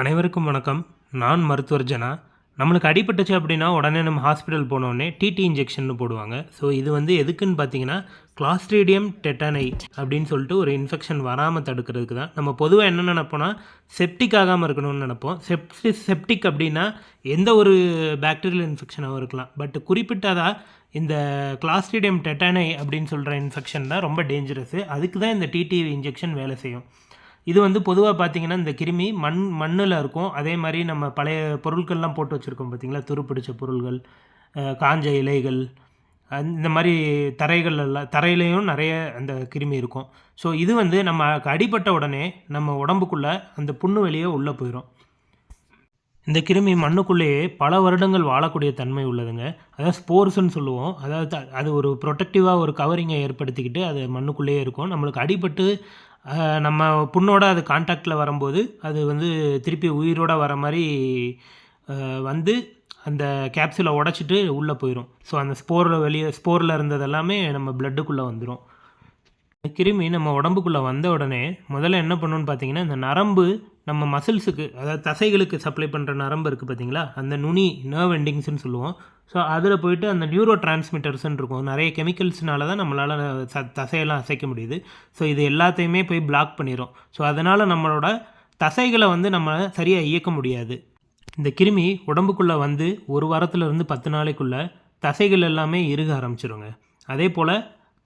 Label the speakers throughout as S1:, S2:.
S1: அனைவருக்கும் வணக்கம். நான் மருத்துவர் ஜனா நம்மளுக்கு அடிபட்டுச்சு அப்படின்னா உடனே நம்ம ஹாஸ்பிட்டல் போனோடனே டிடி இன்ஜெக்ஷன் போடுவாங்க. ஸோ இது வந்து எதுக்குன்னு பார்த்தீங்கன்னா கிளாஸ்ட்ரீடியம் டெட்டானை அப்படின்னு சொல்லிட்டு ஒரு இன்ஃபெக்ஷன் வராமல் தடுக்கிறதுக்கு தான். நம்ம பொதுவாக என்ன நினைப்போம்னா செப்டிக் ஆகாமல் இருக்கணும்னு நினப்போம். செப்டி செப்டிக் அப்படின்னா எந்த ஒரு பாக்டீரியல் இன்ஃபெக்ஷனாகவும் இருக்கலாம். பட் குறிப்பிட்டதாக இந்த கிளாஸ்ட்ரீடியம் டெட்டானை அப்படின்னு சொல்கிற இன்ஃபெக்ஷன் தான் ரொம்ப டேஞ்சரஸு அதுக்கு தான் இந்த டிடி இன்ஜெக்ஷன் வேலை செய்யும். இது வந்து பொதுவாக பார்த்தீங்கன்னா இந்த கிருமி மண் மண்ணில் இருக்கும். அதே மாதிரி நம்ம பழைய பொருட்கள்லாம் போட்டு வச்சுருக்கோம் பார்த்தீங்களா துருப்பிடிச்ச பொருள்கள் காஞ்ச இலைகள் இந்த மாதிரி தரைகள் எல்லாம் தரையிலையும் நிறைய அந்த கிருமி இருக்கும். ஸோ இது வந்து நம்ம அடிபட்ட உடனே நம்ம உடம்புக்குள்ளே அந்த புண்ணு வெளியே உள்ளே போயிடும் இந்த கிருமி மண்ணுக்குள்ளேயே பல வருடங்கள் வாழக்கூடிய தன்மை உள்ளதுங்க. அதாவது ஸ்போர்ஸ்ன்னு சொல்லுவோம். அதாவது அது ஒரு ப்ரொடெக்டிவாக ஒரு கவரிங்கை ஏற்படுத்திக்கிட்டு அது மண்ணுக்குள்ளேயே இருக்கும். நம்மளுக்கு அடிபட்டு நம்ம புண்ணோட அது காண்டாக்டில் வரும்போது அது வந்து திருப்பி உயிரோட வர மாதிரி வந்து அந்த கேப்சூலை உடச்சிட்டு உள்ளே போயிடும் ஸோ அந்த ஸ்போரில் வெளியே ஸ்போரில் இருந்தது எல்லாமே நம்ம பிளட்டுக்குள்ளே வந்துடும் கிருமி நம்ம உடம்புக்குள்ளே வந்த உடனே முதல்ல என்ன பண்ணுன்னு பார்த்தீங்கன்னா இந்த நரம்பு நம்ம மசில்ஸுக்கு அதாவது தசைகளுக்கு சப்ளை பண்ணுற நரம்பு இருக்குது பார்த்தீங்களா அந்த நுனி நர்வ் எண்டிங்ஸ்னு சொல்லுவோம். ஸோ அதில் போயிட்டு அந்த நியூரோ டிரான்ஸ்மிட்டர்ஸ்ன்னு இருக்கும். நிறைய கெமிக்கல்ஸ்னால தான் நம்மளால் ச தசையெல்லாம் அசைக்க முடியுது. ஸோ இது எல்லாத்தையுமே போய் பிளாக் பண்ணிடும் ஸோ அதனால் நம்மளோட தசைகளை வந்து நம்ம சரியாக இயக்க முடியாது. இந்த கிருமி உடம்புக்குள்ளே வந்து ஒரு வாரத்துலேருந்து பத்து நாளைக்குள்ளே தசைகள் எல்லாமே இறுக ஆரம்பிச்சிருங்க. அதே போல்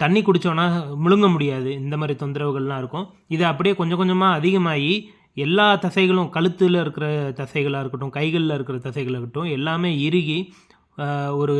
S1: தண்ணி குடித்தோன்னா முழுங்க முடியாது. இந்த மாதிரி தொந்தரவுகள்லாம் இருக்கும். இது அப்படியே கொஞ்சம் கொஞ்சமாக அதிகமாகி எல்லா தசைகளும் கழுத்தில் இருக்கிற தசைகளாக இருக்கட்டும் கைகளில் இருக்கிற தசைகளாக இருக்கட்டும் எல்லாமே இறுகி ஒரு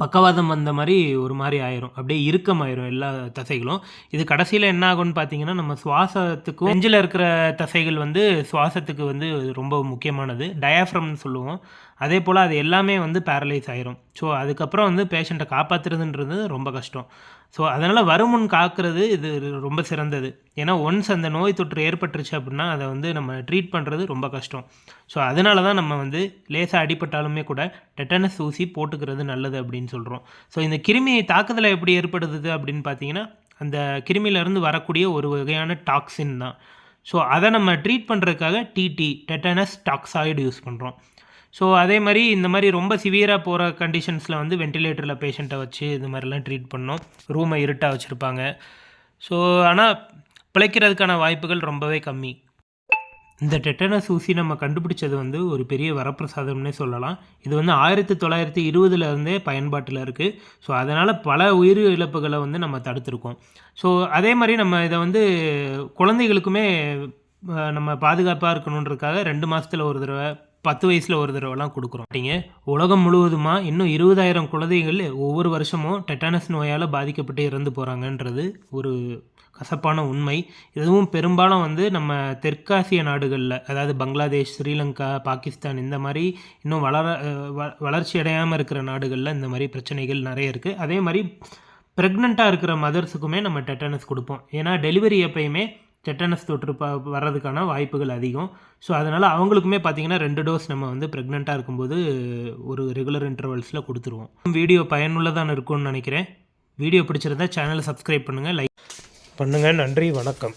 S1: பக்கவாதம் வந்த மாதிரி ஒரு மாதிரி ஆயிரும். அப்படியே இறுக்கமாயிரும் எல்லா தசைகளும். இது கடைசியில் என்ன ஆகும்னு பார்த்தீங்கன்னா நம்ம சுவாசத்துக்கும் நெஞ்சில் இருக்கிற தசைகள் வந்து சுவாசத்துக்கு வந்து ரொம்ப முக்கியமானது. டயாஃப்ரம்னு சொல்லுவோம். அதே போல் அது எல்லாமே வந்து பேரலைஸ் ஆயிரும். ஸோ அதுக்கப்புறம் வந்து பேஷண்ட்டை காப்பாற்றுறதுன்றது ரொம்ப கஷ்டம். ஸோ அதனால் வருமுன் காக்கிறது இது ரொம்ப சிறந்தது. ஏன்னா ஒன்ஸ் அந்த நோய் தொற்று ஏற்பட்டுருச்சு அப்படின்னா அதை வந்து நம்ம ட்ரீட் பண்ணுறது ரொம்ப கஷ்டம். ஸோ அதனால தான் நம்ம வந்து லேசாக அடிபட்டாலுமே கூட டெட்டனஸ் ஊசி போட்டுக்கிறது நல்லது அப்படின்னு சொல்கிறோம் ஸோ இந்த கிருமியை தாக்குதலை எப்படி ஏற்படுது அப்படின்னு பார்த்தீங்கன்னா அந்த கிருமியிலேருந்து வரக்கூடிய ஒரு வகையான டாக்ஸின் தான். ஸோ அதை நம்ம ட்ரீட் பண்ணுறதுக்காக டிடி டெட்டனஸ் டாக்ஸாய்டு யூஸ் பண்ணுறோம் ஸோ அதே மாதிரி இந்த மாதிரி ரொம்ப சிவியராக போகிற கண்டிஷன்ஸில் வந்து வென்டிலேட்டரில் பேஷண்ட்டை வச்சு இது மாதிரிலாம் ட்ரீட் பண்ணோம். ரூமை இருட்டாக வச்சுருப்பாங்க. ஸோ ஆனால் பிழைக்கிறதுக்கான வாய்ப்புகள் ரொம்பவே கம்மி. இந்த டெட்டனஸ் ஊசி நம்ம கண்டுபிடிச்சது வந்து ஒரு பெரிய வரப்பிரசாதம்னே சொல்லலாம். இது வந்து ஆயிரத்தி தொள்ளாயிரத்தி இருபதுலேருந்தே பயன்பாட்டில் இருக்குது ஸோ அதனால் பல உயிர் இழப்புகளை வந்து நம்ம தடுத்துருக்கோம். ஸோ அதே மாதிரி நம்ம இதை வந்து குழந்தைகளுக்குமே நம்ம பாதுகாப்பாக இருக்கணுன்றதுக்காக ரெண்டு மாதத்தில் ஒரு தடவை பத்து வயசில் ஒரு தடவைலாம் கொடுக்குறோம். அப்படிங்க உலகம் முழுவதுமாக இன்னும் இருபதாயிரம் குழந்தைகள் ஒவ்வொரு வருஷமும் டெட்டானஸ் நோயால் பாதிக்கப்பட்டு இறந்து போகிறாங்கன்றது ஒரு கசப்பான உண்மை. இதுவும் பெரும்பாலும் வந்து நம்ம தெற்காசிய நாடுகளில் அதாவது பங்களாதேஷ் ஸ்ரீலங்கா பாகிஸ்தான் இந்த மாதிரி இன்னும் வளர வ- வளர்ச்சி அடையாமல் இருக்கிற நாடுகளில் இந்த மாதிரி பிரச்சனைகள் நிறைய இருக்குது அதே மாதிரி ப்ரெக்னெண்ட்டாக இருக்கிற மதர்ஸுக்குமே நம்ம டெட்டனஸ் கொடுப்போம். ஏன்னா டெலிவரி எப்பயுமே டெட்டனஸ் தொற்று ப வர்றதுக்கான வாய்ப்புகள் அதிகம். ஸோ அதனால் அவங்களுக்குமே பார்த்தீங்கன்னா ரெண்டு டோஸ் நம்ம வந்து ப்ரெக்னெண்ட்டாக இருக்கும்போது ஒரு ரெகுலர் இன்டர்வல்ஸில் கொடுத்துருவோம். வீடியோ பயனுள்ளதான் இருக்கும்னு நினைக்கிறேன். வீடியோ பிடிச்சிருந்தா சேனலை சப்ஸ்கிரைப் பண்ணுங்கள் லைக் பண்ணுங்கள் நன்றி வணக்கம்.